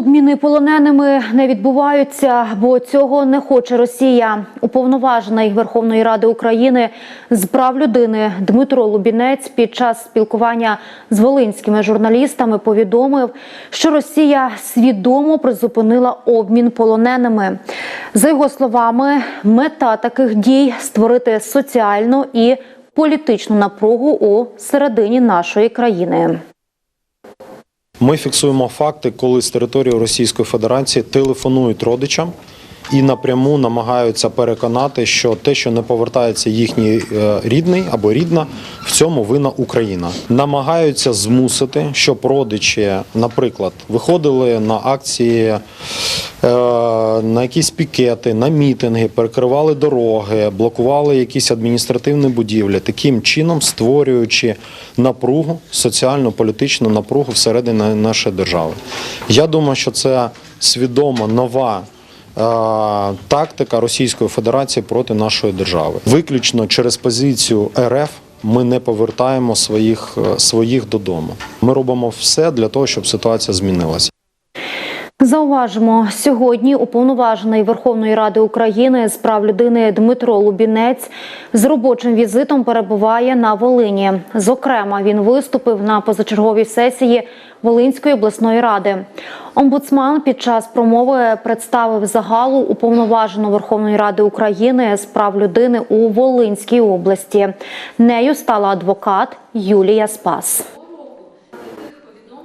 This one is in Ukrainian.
Обміни полоненими не відбуваються, бо цього не хоче Росія. Уповноважений Верховної Ради України з прав людини Дмитро Лубінець під час спілкування з волинськими журналістами повідомив, що Росія свідомо призупинила обмін полоненими. За його словами, мета таких дій створити соціальну і політичну напругу у середині нашої країни. Ми фіксуємо факти, коли з території Російської Федерації телефонують родичам і напряму намагаються переконати, що те, що не повертається їхній е, рідний або рідна, в цьому вина Україна. Намагаються змусити, щоб родичі, наприклад, виходили на акції. Е, На якісь пікети, на мітинги, перекривали дороги, блокували якісь адміністративні будівлі, таким чином створюючи напругу, соціальну, політичну напругу всередині нашої держави. Я думаю, що це свідома нова. е, Тактика Російської Федерації проти нашої держави. Виключно через позицію РФ ми не повертаємо своїх, е, своїх додому. Ми робимо все для того, щоб ситуація змінилася. Зауважимо, сьогодні уповноважений Верховної Ради України з прав людини Дмитро Лубінець з робочим візитом перебуває на Волині. Зокрема, він виступив на позачерговій сесії Волинської обласної ради. Омбудсман під час промови представив загалу уповноважену Верховної Ради України з прав людини у Волинській області. Нею стала адвокат Юлія Спас.